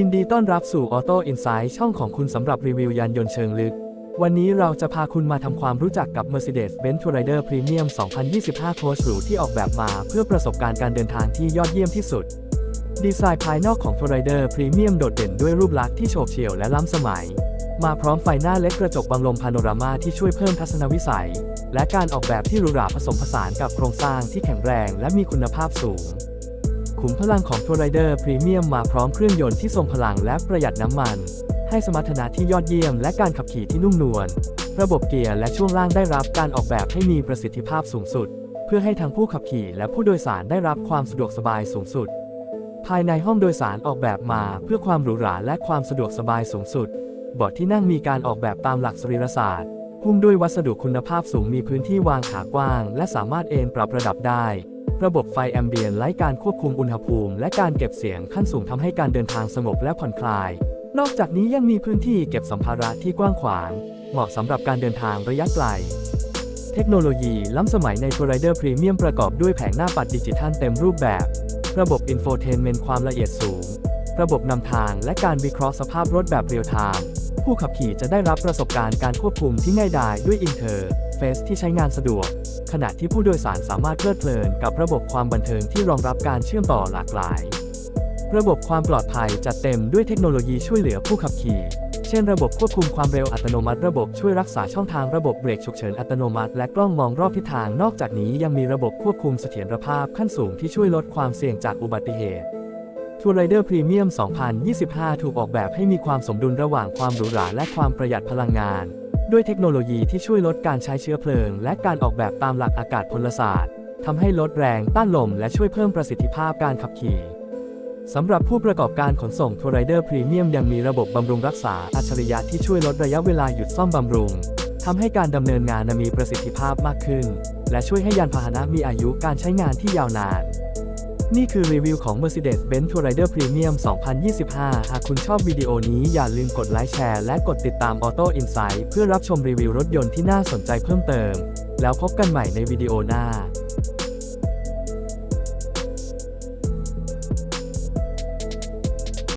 ยินดีต้อนรับสู่ Auto Insight ช่องของคุณสำหรับรีวิวยานยนต์เชิงลึก วันนี้เราจะพาคุณมาทำความรู้จักกับ Mercedes-Benz Tourer Premium 2025 Coach หรูที่ออกแบบมาเพื่อประสบการณ์การเดินทางที่ยอดเยี่ยมที่สุด ดีไซน์ภายนอกของ Tourer Premium โดดเด่นด้วยรูปลักษณ์ที่โฉบเฉี่ยวและล้ำสมัย มาพร้อมไฟหน้าเล็กกระจกบังลมพาโนรามาที่ช่วยเพิ่มทัศนวิสัย และการออกแบบที่หรูหราผสมผสานกับโครงสร้างที่แข็งแรง และมีคุณภาพสูง ขุมพลังของ t o u r Rider Premium มาพร้อมเครื่องยนต์ที่ทรงพลังและประหยัดน้ำมัน ให้สมรรถนะที่ยอดเยี่ยมและการขับขี่ที่นุ่มนวล ระบบเกียร์และช่วงล่างได้รับการออกแบบให้มีประสิทธิภาพสูงสุด เพื่อให้ทั้งผู้ขับขี่และผู้โดยสารได้รับความสะดวกสบายสูงสุด ภายในห้องโดยสารออกแบบมาเพื่อความหรูหราและความสะดวกสบายสูงสุดเบาะที่นั่งมีการออกแบบตามหลักสรีรศาสตร์หุ้มด้วยวัสดุคุณภาพสูงมีพื้นที่วางขากว้าง และสามารถเอนปรับระดับได้ ระบบไฟแอมเบียนไร้การควบคุมอุณหภูมิ และการเก็บเสียงขั้นสูงทำให้การเดินทางสงบและผ่อนคลาย นอกจากนี้ยังมีพื้นที่เก็บสัมภาระที่กว้างขวาง เหมาะสำหรับการเดินทางระยะไกลเทคโนโลยีล้ำสมัยใน t o u r Rider Premium ประกอบด้วยแผงหน้าปัดดิจิทัลเต็มรูปแบบ ระบบอินโฟเทนเมนต์ความละเอียดสูง ระบบนำทางและการวิเคราะห์สภาพรถแบบเรียลไทม์ ผู้ขับขี่จะได้รับประสบการณ์การควบคุมที่ง่ายดายด้วยอินเทอร์เฟซที่ใช้งานสะดวก ขณะที่ผู้โดยสารสามารถเพลิดเพลินกับระบบความบันเทิงที่รองรับการเชื่อมต่อหลากหลาย ระบบความปลอดภัยจัดเต็มด้วยเทคโนโลยีช่วยเหลือผู้ขับขี่ เช่นระบบควบคุมความเร็วอัตโนมัติ ระบบช่วยรักษาช่องทางระบบเบรกฉุกเฉินอัตโนมัติ และกล้องมองรอบทิศทาง นอกจากนี้ยังมีระบบควบคุมเสถียรภาพขั้นสูงที่ช่วยลดความเสี่ยงจากอุบัติเหตุ ทัวร์ไรเดอร์พรีเมียม 2025 ถูกออกแบบให้มีความสมดุลระหว่างความหรูหราและความประหยัดพลังงาน ด้วยเทคโนโลยีที่ช่วยลดการใช้เชื้อเพลิง และการออกแบบตามหลักอากาศพลศาสตร์ทำให้ลดแรงต้านลม และช่วยเพิ่มประสิทธิภาพการขับขี่สำหรับผู้ประกอบการขนส่งทัวร์ไรเดอร์พรีเมียมยังมีระบบบำรุงรักษาอัจฉริยะที่ช่วยลดระยะเวลาหยุดซ่อมบำรุงทำให้การดำเนินงานมีประสิทธิภาพมากขึ้น และช่วยให้ยานพาหนะมีอายุการใช้งานที่ยาวนาน นี่คือรีวิวของ Mercedes-Benz Tourer Rider Premium 2025 หากคุณชอบวิดีโอนี้อย่าลืมกดไลค์แชร์และกดติดตาม Auto Insight เพื่อรับชมรีวิวรถยนต์ที่น่าสนใจเพิ่มเติม แล้วพบกันใหม่ในวิดีโอหน้า